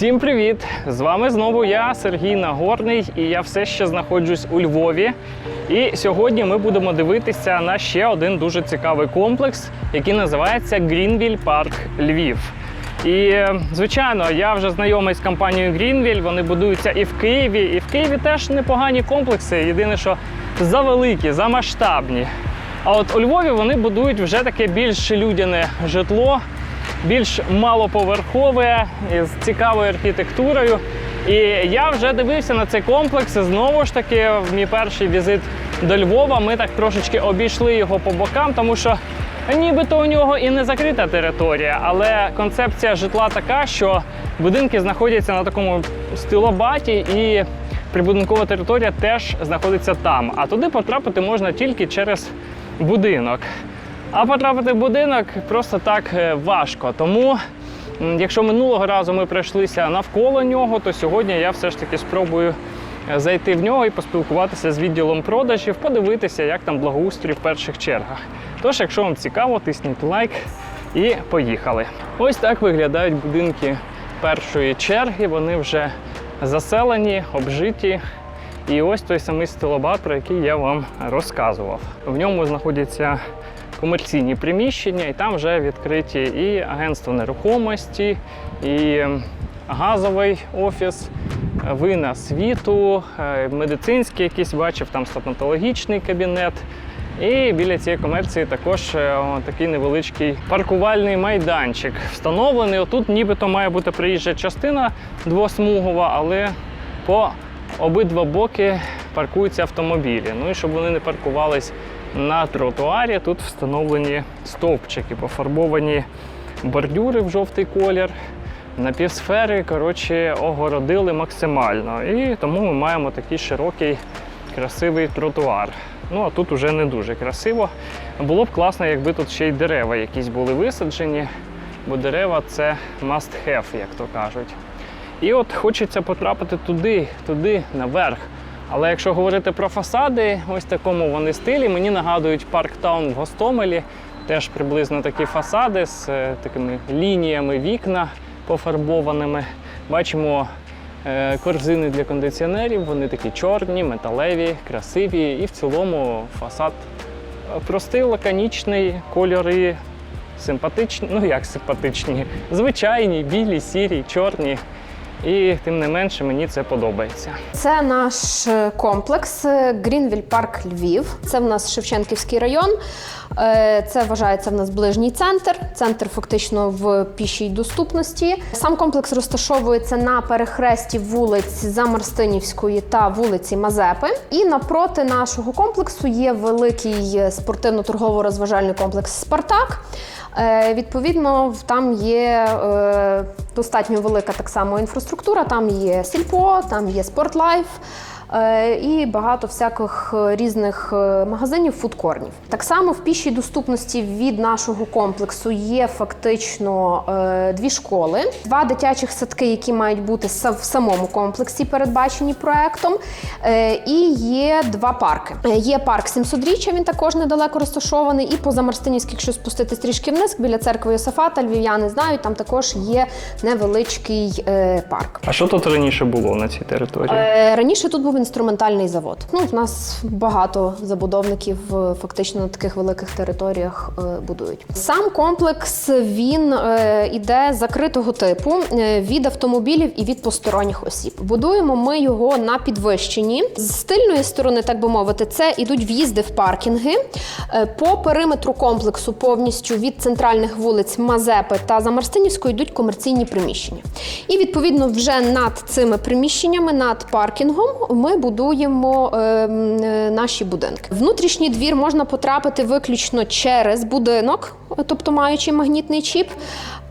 Всім привіт! З вами знову я, Сергій Нагорний, і я все ще знаходжусь у Львові. І сьогодні ми будемо дивитися на ще один дуже цікавий комплекс, який називається Greenville Park Львів. І звичайно, я вже знайомий з компанією Greenville, Вони будуються і в Києві, і в Києві теж непогані комплекси. Єдине, що завеликі, замасштабні. А от у Львові вони будують вже таке більш людяне житло, більш малоповерхове з цікавою архітектурою. І я вже дивився на цей комплекс. Знову ж таки, в мій перший візит до Львова ми так трошечки обійшли його по бокам, тому що нібито у нього і не закрита територія, але концепція житла така, що будинки знаходяться на такому стилобаті і прибудинкова територія теж знаходиться там. А туди потрапити можна тільки через будинок. А потрапити в будинок просто так е, важко. Тому, якщо минулого разу ми пройшлися навколо нього, то сьогодні я все ж таки спробую е, зайти в нього і поспілкуватися з відділом продажів, подивитися, як там благоустрій в перших чергах. Тож, якщо вам цікаво, тисніть лайк і поїхали. Ось так виглядають будинки першої черги. Вони вже заселені, обжиті. І ось той самий стилобат, про який я вам розказував. В ньому знаходяться комерційні приміщення, і там вже відкриті і агентство нерухомості, і газовий офіс, е, вина світу, е, медицинський якийсь бачив, там стоматологічний кабінет. І біля цієї комерції також е, такий невеличкий паркувальний майданчик встановлений. Отут нібито має бути приїжджа частина двосмугова, але по обидва боки паркуються автомобілі. Ну і щоб вони не паркувались на тротуарі, тут встановлені стовпчики, пофарбовані бордюри в жовтий колір. Напівсфери, коротше, огородили максимально. І тому ми маємо такий широкий, красивий тротуар. Ну а тут уже не дуже красиво. Було б класно, якби тут ще й дерева якісь були висаджені, бо дерева це must have, як то кажуть. І от хочеться потрапити туди, туди, наверх. Але якщо говорити про фасади, ось такому вони стилі, мені нагадують Парктаун в Гостомелі. Теж приблизно такі фасади з е, такими лініями вікна пофарбованими. Бачимо е, корзини для кондиціонерів, вони такі чорні, металеві, красиві. І в цілому фасад е, простий, лаконічний, кольори симпатичні, ну як симпатичні, звичайні, білі, сірі, чорні. І тим не менше мені це подобається. Це наш е, комплекс е, Грінвіль Парк Львів. Це в нас Шевченківський район. Е, Це вважається в нас ближній центр. Центр фактично в пішій доступності. Сам комплекс розташовується на перехресті вулиць Замарстинівської та вулиці Мазепи. І напроти нашого комплексу є великий е, спортивно-торгово-розважальний комплекс Спартак. Е, Відповідно, там є е, достатньо велика так само інфраструктура. Там є сільпо, там є спортлайф. Е, І багато всяких е, різних е, магазинів, фудкорнів. Так само в пішій доступності від нашого комплексу є фактично дві школи, два дитячих садки, які мають бути в самому комплексі, передбачені проектом. І є два парки. Є парк 700-річчя, він також недалеко розташований. І поза Марстинівський, якщо спуститись трішки вниз, біля церкви Йосафата, львів'яни знають, там також є невеличкий парк. А що тут раніше було на цій території? Раніше тут був інструментальний завод. Ну, в нас багато забудовників е, фактично на таких великих територіях е, будують. Сам комплекс він е, іде закритого типу від автомобілів і від посторонніх осіб. Будуємо ми його на підвищенні. З тильної сторони, так би мовити, це ідуть в'їзди в паркінги. По периметру комплексу повністю від центральних вулиць Мазепи та Замарстинівської йдуть комерційні приміщення. І відповідно вже над цими приміщеннями, над паркінгом, ми будуємо е, е, наші будинки. Внутрішній двір можна потрапити виключно через будинок, тобто маючи магнітний чіп.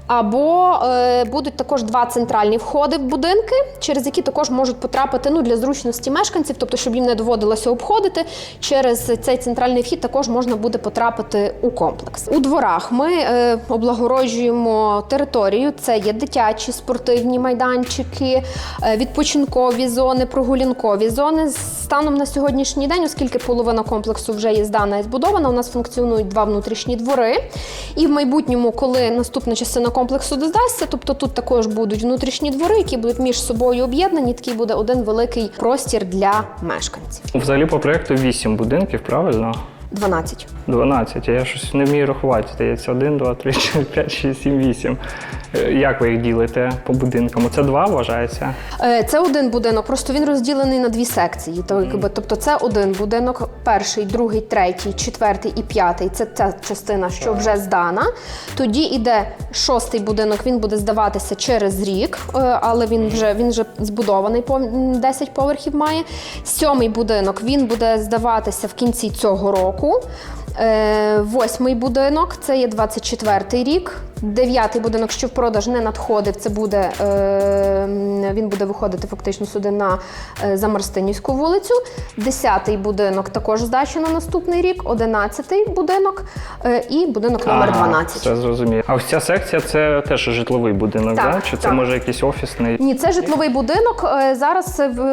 Або е, будуть також два центральні входи в будинки, через які також можуть потрапити ну, для зручності мешканців, тобто, щоб їм не доводилося обходити. Через цей центральний вхід також можна буде потрапити у комплекс. У дворах ми е, облагороджуємо територію. Це є дитячі спортивні майданчики, е, відпочинкові зони, прогулянкові зони. Станом на сьогоднішній день, оскільки половина комплексу вже є здана і збудована, у нас функціонують два внутрішні двори. І в майбутньому, коли наступна частина комплексу додасться. Тобто тут також будуть внутрішні двори, які будуть між собою об'єднані. Такий буде один великий простір для мешканців. Взагалі по проекту вісім будинків, правильно? 12. 12. Я щось не вмію рахувати. Здається, 1, 2, 3, 4, 5, 6, 7, 8. Е, Як ви їх ділите по будинкам? Це два вважається? Е, Це один будинок, просто він розділений на дві секції. Тобто це один будинок, перший, другий, третій, четвертий і п'ятий. Це ця частина, що вже здана. Тоді йде шостий будинок, він буде здаватися через рік, е, але він вже, він вже збудований, пов- 10 поверхів має. Сьомий будинок він буде здаватися в кінці цього року. Е, Восьмий будинок це є 24-й рік. Дев'ятий будинок, що в продаж не надходив, це буде е, він буде виходити фактично сюди на е, Замарстинівську вулицю. Десятий будинок також здача на наступний рік. Одинадцятий будинок е, і будинок номер Ага, 12. Це зрозуміло. А ось ця секція це теж житловий будинок, Так, да? чи це може якийсь офісний? Ні, це житловий будинок. е, Зараз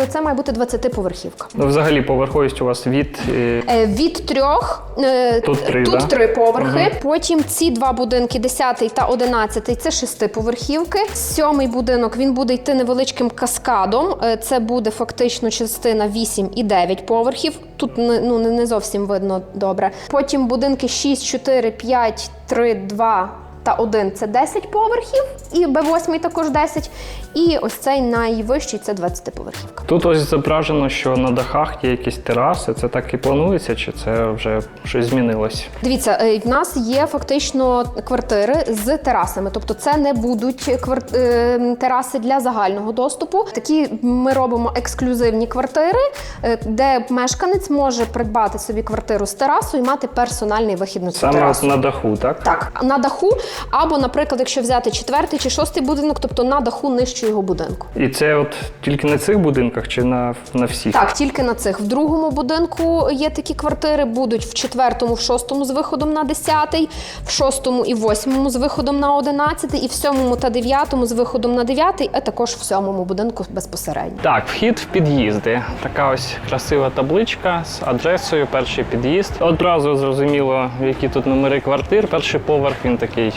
це, має бути 20-поверхівка. Ну, взагалі поверховість у вас від е, Е, Від трьох е, Тут три, тут да? три поверхи. Потім ці два будинки, 10 та 11, це шестиповерхівки. Сьомий будинок він буде йти невеличким каскадом. Е, Це буде фактично частина 8 і 9 поверхів. Тут ну, не не зовсім видно добре. Потім будинки 6, 4, 5, 3, 2 та 1 це 10 поверхів, і Б8 також 10. І ось цей найвищий це 20-поверхівка. Тут ось зображено, що на дахах є якісь тераси. Це так і планується, чи це вже щось змінилось? Дивіться, е, в нас є фактично квартири з терасами, тобто це не будуть е, тераси для загального доступу. Такі ми робимо ексклюзивні квартири, е, де мешканець може придбати собі квартиру з терасою і мати персональний вихід на цю Саме терасу. на даху, так? Так, на даху, або, наприклад, якщо взяти четвертий чи шостий будинок, тобто на даху нижче його будинку. І це от тільки на цих будинках чи на, на всіх? Так, тільки на цих. В другому будинку є такі квартири, будуть в четвертому, в шостому з виходом на десятий, в шостому і восьмому з виходом на одинадцятий, і в сьомому та дев'ятому з виходом на дев'ятий, а також в сьомому будинку безпосередньо. Так, вхід в під'їзди. Така ось красива табличка з адресою, перший під'їзд. Одразу зрозуміло, які тут номери квартир. Перший поверх він такий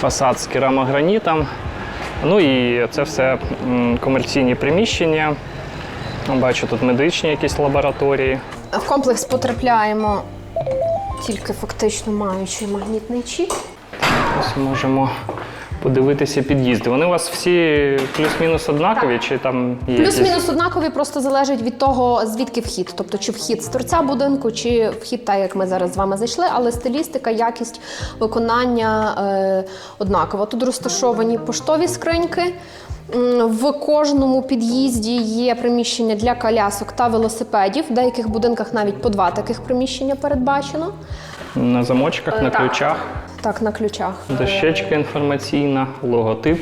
фасад з керамогранітом. Ну і це все комерційні приміщення. Бачу тут медичні якісь лабораторії. В комплекс потрапляємо тільки фактично маючи магнітний чіп. Ось можемо подивитися під'їзди. Вони у вас всі плюс-мінус однакові, чи там є Плюс-мінус однакові просто залежить від того, звідки вхід. Тобто, чи вхід з торця будинку, чи вхід, так як ми зараз з вами зайшли, але стилістика, якість виконання е, однакова. Тут розташовані поштові скриньки. М, В кожному під'їзді є приміщення для колясок та велосипедів. В деяких будинках навіть по два таких приміщення передбачено. На замочках, на Е, так. ключах. Так, на ключах. Дощечка інформаційна, логотип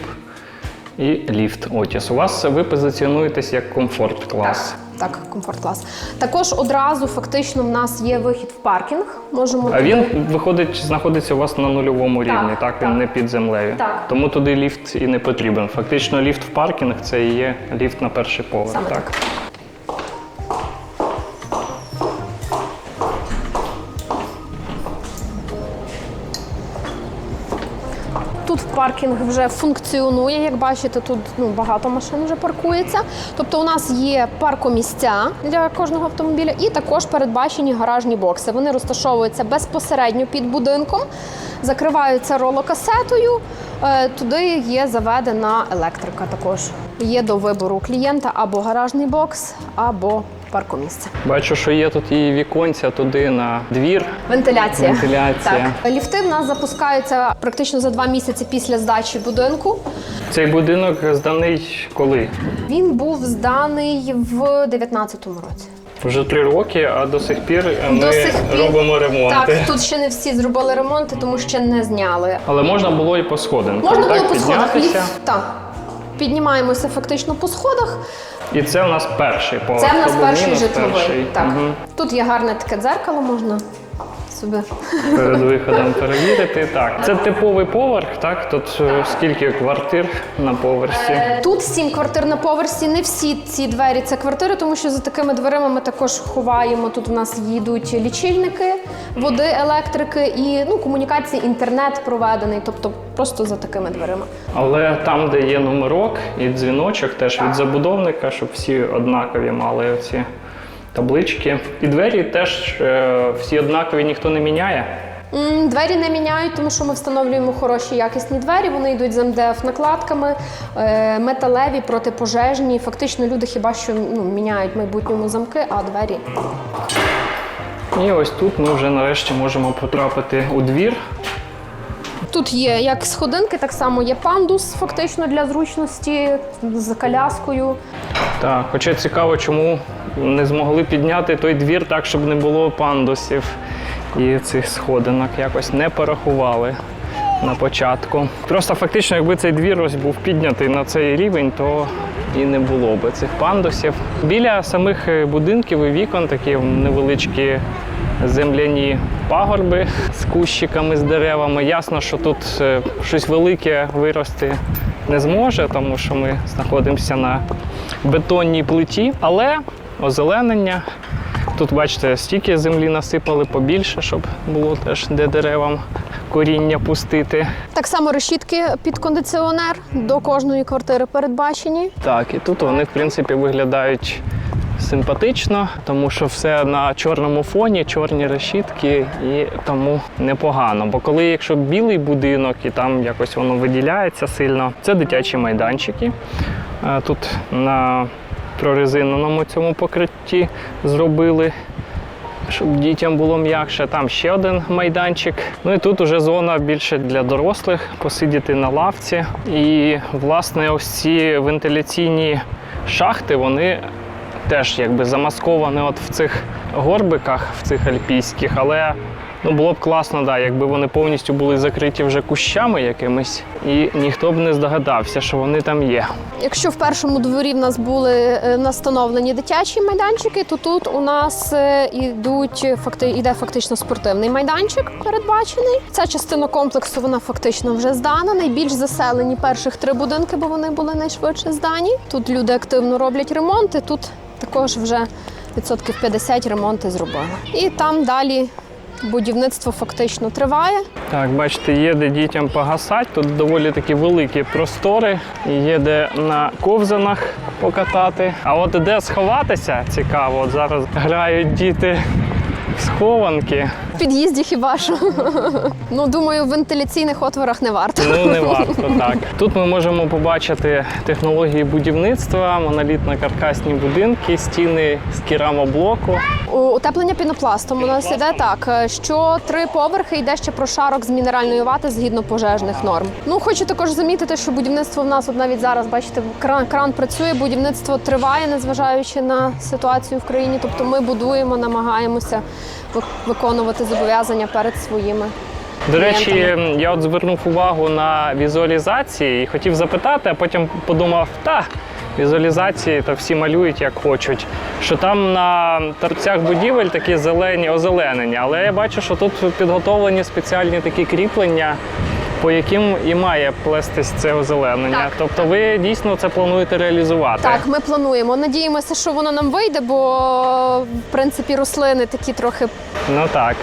і ліфт. Отіс. У вас ви позиціонуєтесь як комфорт клас. Так, комфорт клас. Також одразу фактично в нас є вихід в паркінг. Можемо А він виходить, знаходиться у вас на нульовому Так, рівні, так, він так. не під землею. Так. Тому туди ліфт і не потрібен. Фактично, ліфт в паркінг це і є ліфт на перший поверх. Саме так. Тут паркінг вже функціонує. Як бачите, тут ну, багато машин вже паркується. Тобто у нас є паркомісця для кожного автомобіля, і також передбачені гаражні бокси. Вони розташовуються безпосередньо під будинком, закриваються ролокасетою. Е, Туди є заведена електрика. Також є до вибору клієнта або гаражний бокс, або паркомісце. Бачу, що є тут і віконця туди на двір. Вентиляція. Вентиляція. Так. Ліфти в нас запускаються практично за два місяці після здачі будинку. Цей будинок зданий коли? Він був зданий в 19-му році. Вже три роки, а до сих пір ми До сих пір- робимо ремонти. Так, тут ще не всі зробили ремонти, тому ще не зняли. Але можна було і по сходинкам. Можна так, було по сходах. Ліфт, так. Піднімаємося фактично по сходах. І це у нас перший поверх. Це в нас перший житловий. перший. Так. Угу. Тут є гарне таке дзеркало, можна собі. Перед виходом перевірити. Так, це типовий поверх, так? Тут е, скільки квартир на поверсі? Тут сім квартир на поверсі. Не всі ці двері це квартири, тому що за такими дверима ми також ховаємо. Тут у нас їдуть лічильники, води, електрики і ну, комунікації, інтернет проведений, тобто просто за такими дверима. Але там, де є номерок і дзвіночок, теж від забудовника, щоб всі однакові мали оці таблички. І двері теж е, всі однакові, ніхто не міняє. Двері не міняють, тому що ми встановлюємо хороші якісні двері. Вони йдуть з МДФ накладками, е, металеві, протипожежні. Фактично люди хіба що ну, міняють в майбутньому замки, а двері І ось тут ми вже нарешті можемо потрапити у двір. Тут є як сходинки, так само є пандус, фактично для зручності з коляскою. Так, хоча цікаво, чому не змогли підняти той двір так, щоб не було пандусів і цих сходинок якось не порахували на початку. Просто фактично, якби цей двір ось був піднятий на цей рівень, то і не було би цих пандусів. Біля самих е, будинків і вікон такі невеличкі земляні пагорби з кущиками, з деревами. Ясно, що тут е, щось велике вирости не зможе, тому що ми знаходимося на бетонній плиті, але озеленення. Тут, бачите, стільки землі насипали побільше, щоб було теж де деревам коріння пустити. Так само решітки під кондиціонер до кожної квартири передбачені. Так, і тут вони, в принципі, виглядають симпатично, тому що все на чорному фоні, чорні решітки, і тому непогано. Бо коли, якщо білий будинок і там якось воно виділяється сильно, це дитячі майданчики. Е, Тут на прорезиненому цьому покритті зробили. Щоб дітям було м'якше, там ще один майданчик. Ну і тут уже зона більше для дорослих, посидіти на лавці. І власне ось ці вентиляційні шахти, вони теж якби замасковані от в цих горбиках, в цих альпійських, але ну, було б класно, да, якби вони повністю були закриті вже кущами якимись, і ніхто б не здогадався, що вони там є. Якщо в першому дворі в нас були е, настановлені дитячі майданчики, то тут у нас е, ідуть факти, іде фактично спортивний майданчик передбачений. Ця частина комплексу вона фактично вже здана. Найбільш заселені перших три будинки, бо вони були найшвидше здані. Тут люди активно роблять ремонти. Тут також вже відсотків 50 ремонти зробили. І там далі будівництво фактично триває. Так, бачите, є де дітям погасати. Тут доволі такі великі простори, є де на ковзанах покатати. А от де сховатися, цікаво, от зараз грають діти схованки. В під'їзді хіба що. Ну, думаю, в вентиляційних отворах не варто. Ну не варто так. Тут ми можемо побачити технології будівництва, монолітно-каркасні будинки, стіни з керамоблоку. Утеплення пінопластом у нас іде так, е, що три поверхи йде ще прошарок з мінеральної вати згідно пожежних норм. Ну хочу також замітити, що будівництво в нас от навіть зараз, бачите, кран, кран працює, будівництво триває, незважаючи на ситуацію в країні. Тобто ми будуємо, намагаємося виконувати зобов'язання перед своїми. До речі, я от звернув увагу на візуалізації і хотів запитати, а потім подумав, та візуалізації то всі малюють як хочуть. Що там на торцях будівель такі зелені озеленення, але я бачу, що тут підготовлені спеціальні такі кріплення. По яким і має плестись це озеленення. Так. Тобто ви дійсно це плануєте реалізувати? Так, ми плануємо. Надіємося, що воно нам вийде, бо в принципі рослини такі трохи Ну так.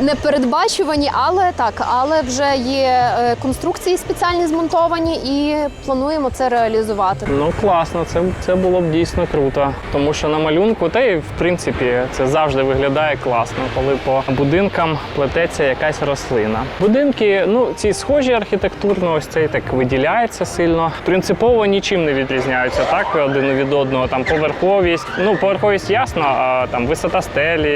Непередбачувані, але так, але вже є е, конструкції спеціальні змонтовані і плануємо це реалізувати. Ну класно, це, це було б дійсно круто. Тому що на малюнку, та й в принципі це завжди виглядає класно, коли по будинкам плететься якась рослина. Будинки, ну ці схожі архітектурно, ось цей так виділяється сильно. Принципово нічим не відрізняються, так один від одного. Там поверховість. Ну, поверховість ясно, а там висота стелі,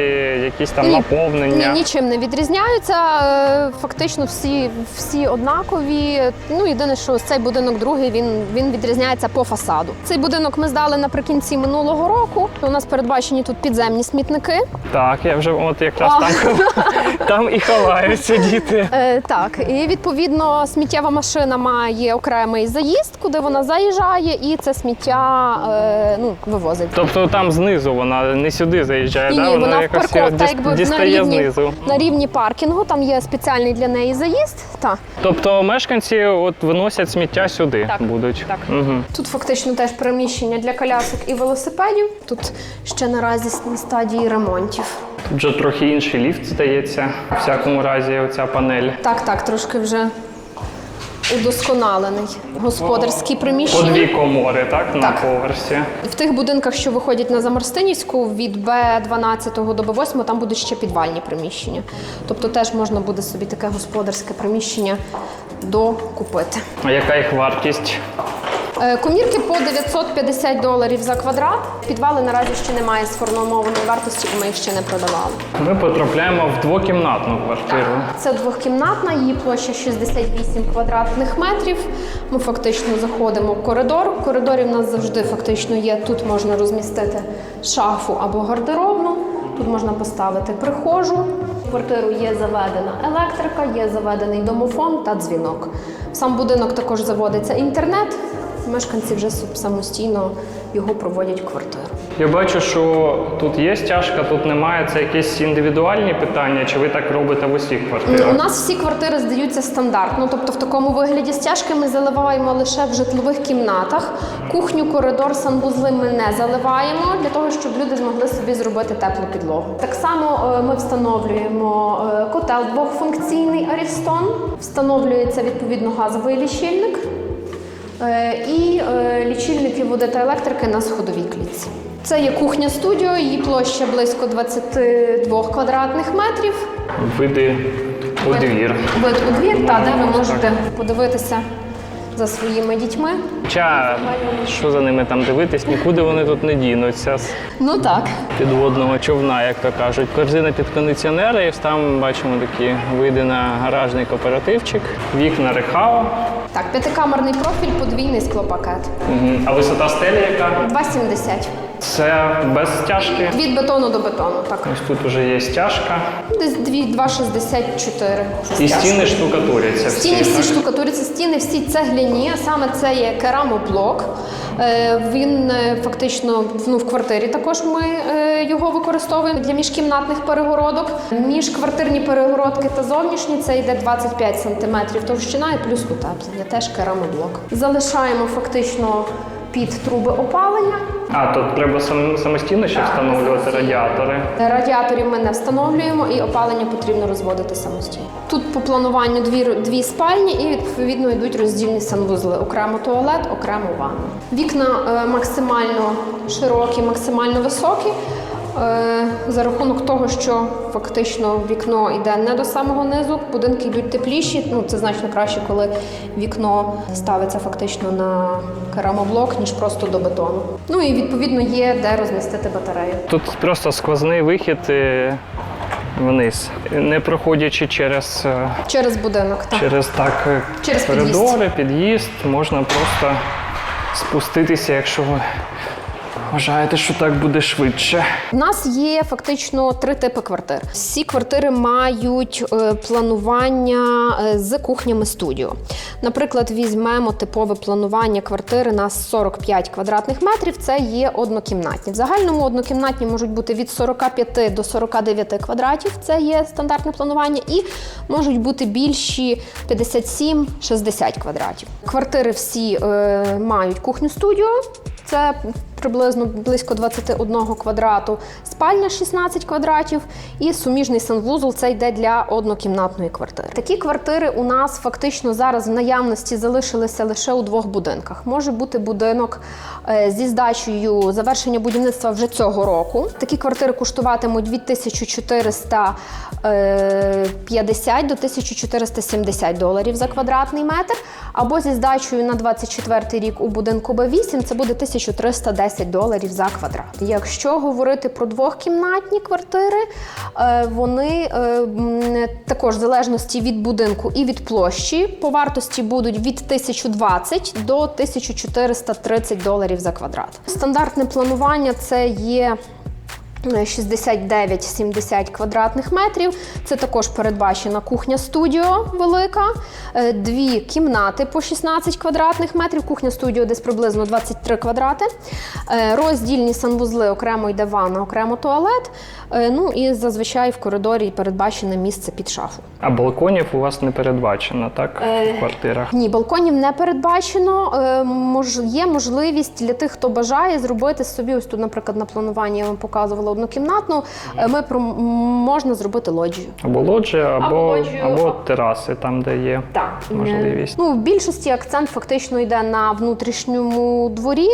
якісь там наповнення. Ні, нічим не відрізняються. е, Фактично всі, всі однакові. Ну єдине, що цей будинок другий він, він відрізняється по фасаду. Цей будинок ми здали наприкінці минулого року. У нас передбачені тут підземні смітники. Так, я вже от якраз там, там і ховаються діти. Е, так, і відповідно сміттєва машина має окремий заїзд, куди вона заїжджає, і це сміття е, ну, вивозить. Тобто там знизу вона не сюди заїжджає, Ні, да? ні, вона в якось парко, його та діс- якби на рівні, знизу. на рівні паркінгу, там є спеціальний для неї заїзд. Та. Тобто мешканці от виносять сміття сюди Так, будуть. так. Угу. Тут фактично теж приміщення для колясок і велосипедів. Тут ще наразі на стадії ремонтів. Тут вже трохи інший ліфт здається. У всякому разі, оця панель. Так, так, трошки вже удосконалений. Господарські По приміщення. дві комори, так? На Так. поверсі. В тих будинках, що виходять на Замарстинівську, від Б12 до Б8, там будуть ще підвальні приміщення. Тобто теж можна буде собі таке господарське приміщення докупити. А яка їх вартість? Е, Комірки по 950 доларів за квадрат. Підвали наразі ще немає сформованої вартості, бо ми їх ще не продавали. Ми потрапляємо в двокімнатну квартиру. Це двохкімнатна, її площа 68 квадратних метрів. Ми фактично заходимо в коридор. В коридорі в нас завжди фактично є. Тут можна розмістити шафу або гардеробну. Тут можна поставити прихожу. В квартиру є заведена електрика, є заведений домофон та дзвінок. В сам будинок також заводиться інтернет. Мешканці вже самостійно його проводять в квартиру. Я бачу, що тут є стяжка, тут немає. Це якісь індивідуальні питання, чи ви так робите в усіх квартирах? У нас всі квартири здаються стандартно, тобто в такому вигляді стяжки ми заливаємо лише в житлових кімнатах. Кухню, коридор, санвузли ми не заливаємо для того, щоб люди змогли собі зробити теплу підлогу. Так само е, ми встановлюємо е, котел двохфункційний Арістон, встановлюється відповідно газовий лічильник. Е, І е, лічильники води та електрики на сходовій клітці. Це є кухня студіо, її площа близько 22 квадратних метрів. Види у двір. Вид у двір, та де ви можете подивитися за своїми дітьми. Хоча, що за ними там дивитись, нікуди вони тут не дінуться Ну так. підводного човна, як то кажуть. Корзина під кондиціонери, і там бачимо такі види на гаражний кооперативчик, вікна рехао. Так, п'ятикамерний профіль, подвійний склопакет. Мгм. А висота стелі яка? 2,70. Це без стяжки. Від бетону до бетону. Так. Ось тут вже є стяжка. Десь дві- 2,64. І стіни штукатуряться. Стіни всі так? штукатуряться, стіни всі цегляні, а саме це є керамоблок. Е, Він е, фактично ну, в квартирі також ми е, його використовуємо для міжкімнатних перегородок. Міжквартирні перегородки та зовнішні це йде 25 см товщина і плюс утеплення, теж керамоблок. Залишаємо фактично під труби опалення. А, тут треба сам, самостійно ще встановлювати радіатори. Радіаторів ми не встановлюємо і опалення потрібно розводити самостійно. Тут по плануванню дві, дві спальні і відповідно йдуть роздільні санвузли. Окремо туалет, окремо ванна. Вікна е, максимально широкі, максимально високі. Е, за рахунок того, що фактично вікно йде не до самого низу, будинки йдуть тепліші. Ну це значно краще, коли вікно ставиться фактично на керамоблок, ніж просто до бетону. Ну і відповідно є де розмістити батарею. Тут просто сквозний вихід е, вниз, не проходячи через, е, Через будинок, так. через так Через під'їзд. коридори, під'їзд. Можна просто спуститися, якщо ви вважаєте, що так буде швидше. У нас є фактично три типи квартир. Всі квартири мають е, планування е, з кухнями студіо. Наприклад, візьмемо типове планування квартири на 45 квадратних метрів. Це є однокімнатні. В загальному однокімнатні можуть бути від 45 до 49 квадратів. Це є стандартне планування, і можуть бути більші 57-60 квадратів. Квартири всі е, мають кухню студіо. Це приблизно близько 21 квадрату, спальня 16 квадратів і суміжний санвузол це йде для однокімнатної квартири. Такі квартири у нас фактично зараз в наявності залишилися лише у двох будинках. Може бути будинок е, зі здачею завершення будівництва вже цього року. Такі квартири коштуватимуть від 1450 до 1470 доларів за квадратний метр. Або зі здачею на 24 рік у будинку Б8 це буде 1310 доларів за квадрат. Якщо говорити про двохкімнатні квартири, е, вони е, також в залежності від будинку і від площі по вартості будуть від 1020 до 1430 доларів за квадрат. Стандартне планування це є 69-70 квадратних метрів. Це також передбачена кухня студіо велика, е, дві кімнати по 16 квадратних метрів. Кухня студіо десь приблизно 23 квадрати. Е, Роздільні санвузли окремо йде ванна, окремо туалет. Е, Ну і зазвичай в коридорі передбачене місце під шафу. А балконів у вас не передбачено, так? Е, В квартирах. Ні, балконів не передбачено. Е, Мож, є можливість для тих, хто бажає зробити собі. Ось тут, наприклад, на плануванні я вам показувала однокімнатну. Е, Ми про можна зробити лоджію. Або лоджія, або, Або або, лоджію. тераси, там, де є Так, можливість. Ну, в більшості акцент фактично йде на внутрішньому дворі.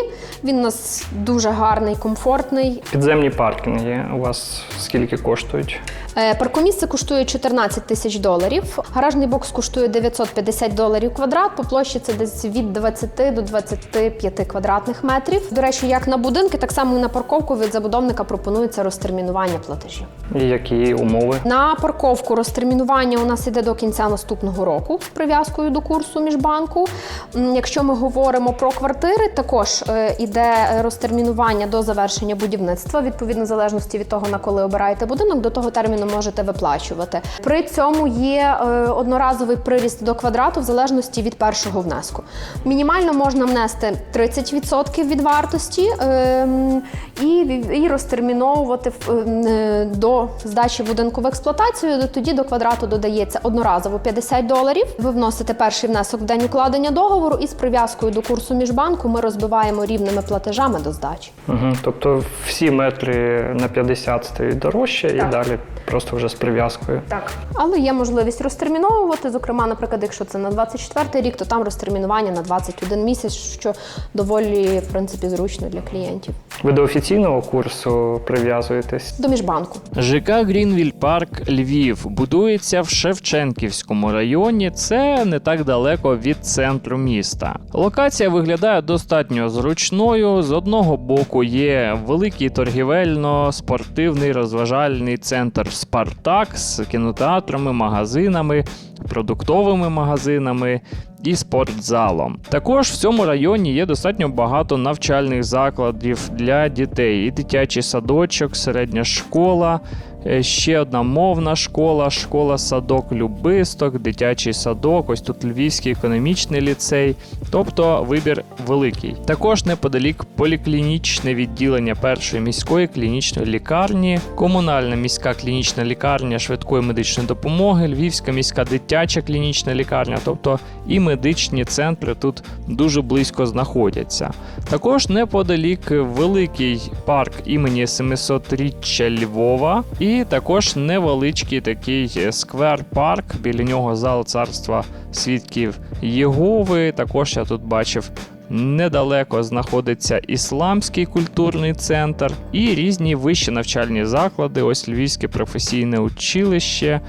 Він у нас дуже гарний, комфортний. Підземні паркінги у вас скільки коштують? Е, Паркомісце коштує 14 тисяч доларів. Гаражний бокс коштує 950 доларів квадрат. По площі це десь від 20 до 25 квадратних метрів. До речі, як на будинки, так само і на парковку від забудовника пропонується розтермінування платежів. І які умови? На парковку розтермінування у нас іде до кінця наступного року з прив'язкою до курсу міжбанку. Якщо ми говоримо про квартири, також е, іде розтермінування до завершення будівництва. Відповідно, в залежності від того, на коли обираєте будинок, до того терміну можете виплачувати. При цьому є е, одноразовий приріст до квадрату в залежності від першого внеску. Мінімально можна внести 30% від вартості ем, і, і розтерміновувати в- е, до здачі будинку в експлуатацію. Тоді до квадрату додається одноразово 50 доларів. Ви вносите перший внесок в день укладення договору, і з прив'язкою до курсу міжбанку ми розбиваємо рівними платежами до здачі. Угу. Тобто всі метри на 50 стають дорожче і Так. далі просто вже з прив'язкою. Так, але є можливість розтерміновувати. Зокрема, наприклад, якщо це на 24 рік, то там розтермінування на 21 місяць, що доволі в принципі зручно для клієнтів. Ви до офіційного курсу прив'язуєтесь? До міжбанку. ЖК Грінвіль Парк Львів будується в Шевченківському районі. Це не так далеко від центру міста. Локація виглядає достатньо зручною. З одного боку є великий торгівельно-спортивний розважальний центр Спартак з кінотеатрами, магазинами, продуктовими магазинами і спортзалом. Також в цьому районі є достатньо багато навчальних закладів для дітей: і дитячий садочок, середня школа. е, Ще одна мовна школа, школа садок Любисток, дитячий садок, ось тут Львівський економічний ліцей, тобто вибір великий. Також неподалік поліклінічне відділення першої міської клінічної лікарні, комунальна міська клінічна лікарня швидкої медичної допомоги, Львівська міська дитяча клінічна лікарня, тобто і медичні центри тут дуже близько знаходяться. Також неподалік великий парк імені 700-річчя Львова, і також невеличкий такий сквер-парк. Біля нього зал царства свідків Єгови. Також я тут бачив. Недалеко знаходиться ісламський культурний центр і різні вищі навчальні заклади. Ось Львівське професійне училище,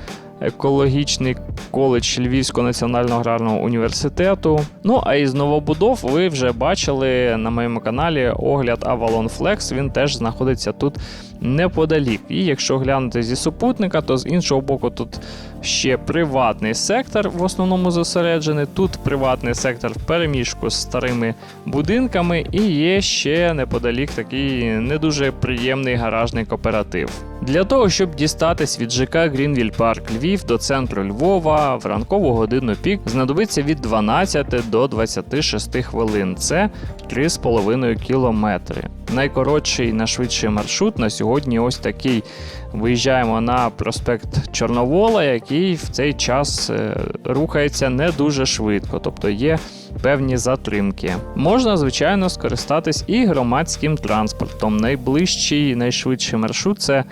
екологічний коледж Львівського національного аграрного університету. Ну а із новобудов ви вже бачили на моєму каналі огляд Avalon Flex. Він теж знаходиться тут неподалік. І якщо глянути зі супутника, то з іншого боку тут ще приватний сектор в основному зосереджений. Тут приватний сектор в переміжку з старими будинками, і є ще неподалік такий не дуже приємний гаражний кооператив. Для того, щоб дістатись від ЖК Грінвіль Парк Львів до центру Львова в ранкову годину пік знадобиться від 12 до 26 хвилин. Це 3,5 кілометри. Найкоротший, і найшвидший маршрут на сьогодні ось такий. Виїжджаємо на проспект Чорновола, який в цей час е, рухається не дуже швидко, тобто є певні затримки. Можна, звичайно, скористатись і громадським транспортом. Найближчий, найшвидший маршрут це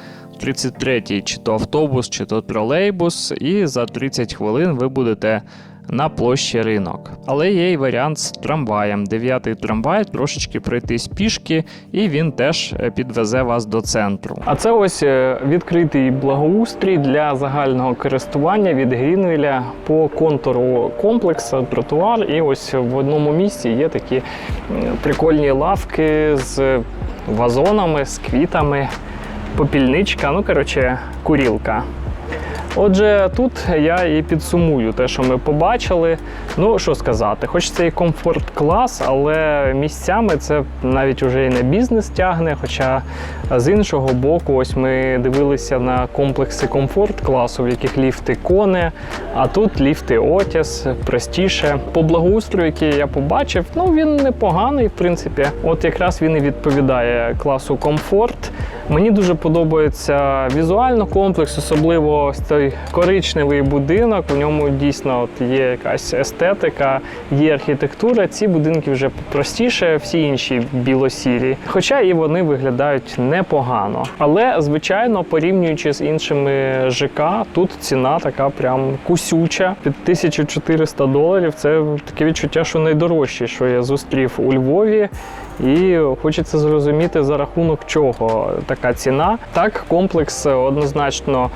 33-й, чи то автобус, чи то тролейбус, і за 30 хвилин ви будете на площі ринок. Але є і варіант з трамваєм. Дев'ятий трамвай трошечки пройтись пішки, і він теж е, підвезе вас до центру. А це ось е, відкритий благоустрій для загального користування від Грінвіля по контуру комплексу, тротуар. І ось в одному місці є такі прикольні лавки з вазонами, з квітами, попільничка, ну коротше, курілка. Отже, тут я і підсумую те, що ми побачили. Ну, що сказати, хоч це і комфорт-клас, але місцями це навіть уже і не бізнес тягне. Хоча з іншого боку, ось ми дивилися на комплекси комфорт-класу, в яких ліфти коне, а тут ліфти Отіс, простіше. По благоустрою, який я побачив, ну він непоганий, в принципі. От якраз він і відповідає класу комфорт. Мені дуже подобається візуально комплекс, особливо з ось коричневий будинок. У ньому дійсно от є якась естетика, є архітектура. Ці будинки вже простіше, всі інші білосірі. Хоча і вони виглядають непогано. Але, звичайно, порівнюючи з іншими ЖК, тут ціна така прям кусюча. Під 1400 доларів це таке відчуття, що найдорожче, що я зустрів у Львові. І хочеться зрозуміти за рахунок чого така ціна. Так, комплекс однозначно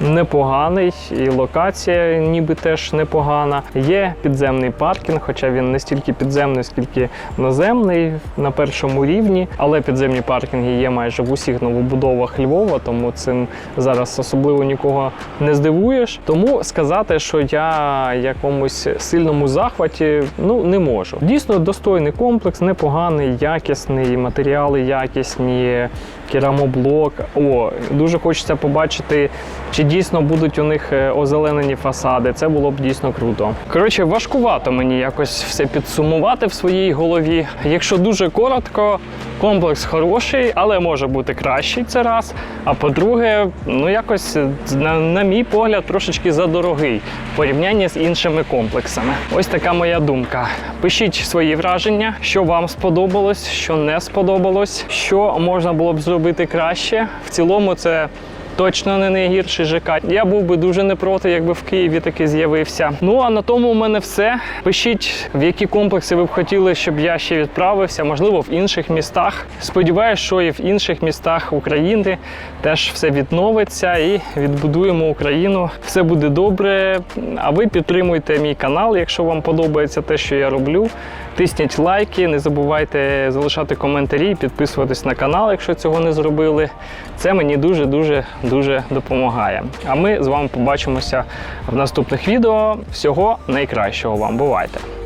непоганий, і локація ніби теж непогана. Є підземний паркінг, хоча він не стільки підземний, скільки наземний на першому рівні. Але підземні паркінги є майже в усіх новобудовах Львова, тому цим зараз особливо нікого не здивуєш. Тому сказати, що я якомусь сильному захваті, ну не можу. Дійсно достойний комплекс, непоганий, якісний, матеріали якісні, керамоблок. О, дуже хочеться побачити, чи дійсно будуть у них е, озеленені фасади. Це було б дійсно круто. Коротше, важкувато мені якось все підсумувати в своїй голові. Якщо дуже коротко, комплекс хороший, але може бути кращий це раз. А по-друге, ну якось, на, на мій погляд, трошечки задорогий в порівнянні з іншими комплексами. Ось така моя думка. Пишіть свої враження, що вам сподобалось, що не сподобалось, що можна було б зробити краще. В цілому, це. Точно не найгірший ЖК. Я був би дуже не проти, якби в Києві таки з'явився. Ну а на тому у мене все. Пишіть, в які комплекси ви б хотіли, щоб я ще відправився, можливо, в інших містах. Сподіваюсь, що і в інших містах України теж все відновиться і відбудуємо Україну. Все буде добре. А ви підтримуйте мій канал, якщо вам подобається те, що я роблю. Тисніть лайки, не забувайте залишати коментарі, підписуватись на канал, якщо цього не зробили. Це мені дуже дуже дуже допомагає. А ми з вами побачимося в наступних відео. Всього найкращого вам. Бувайте!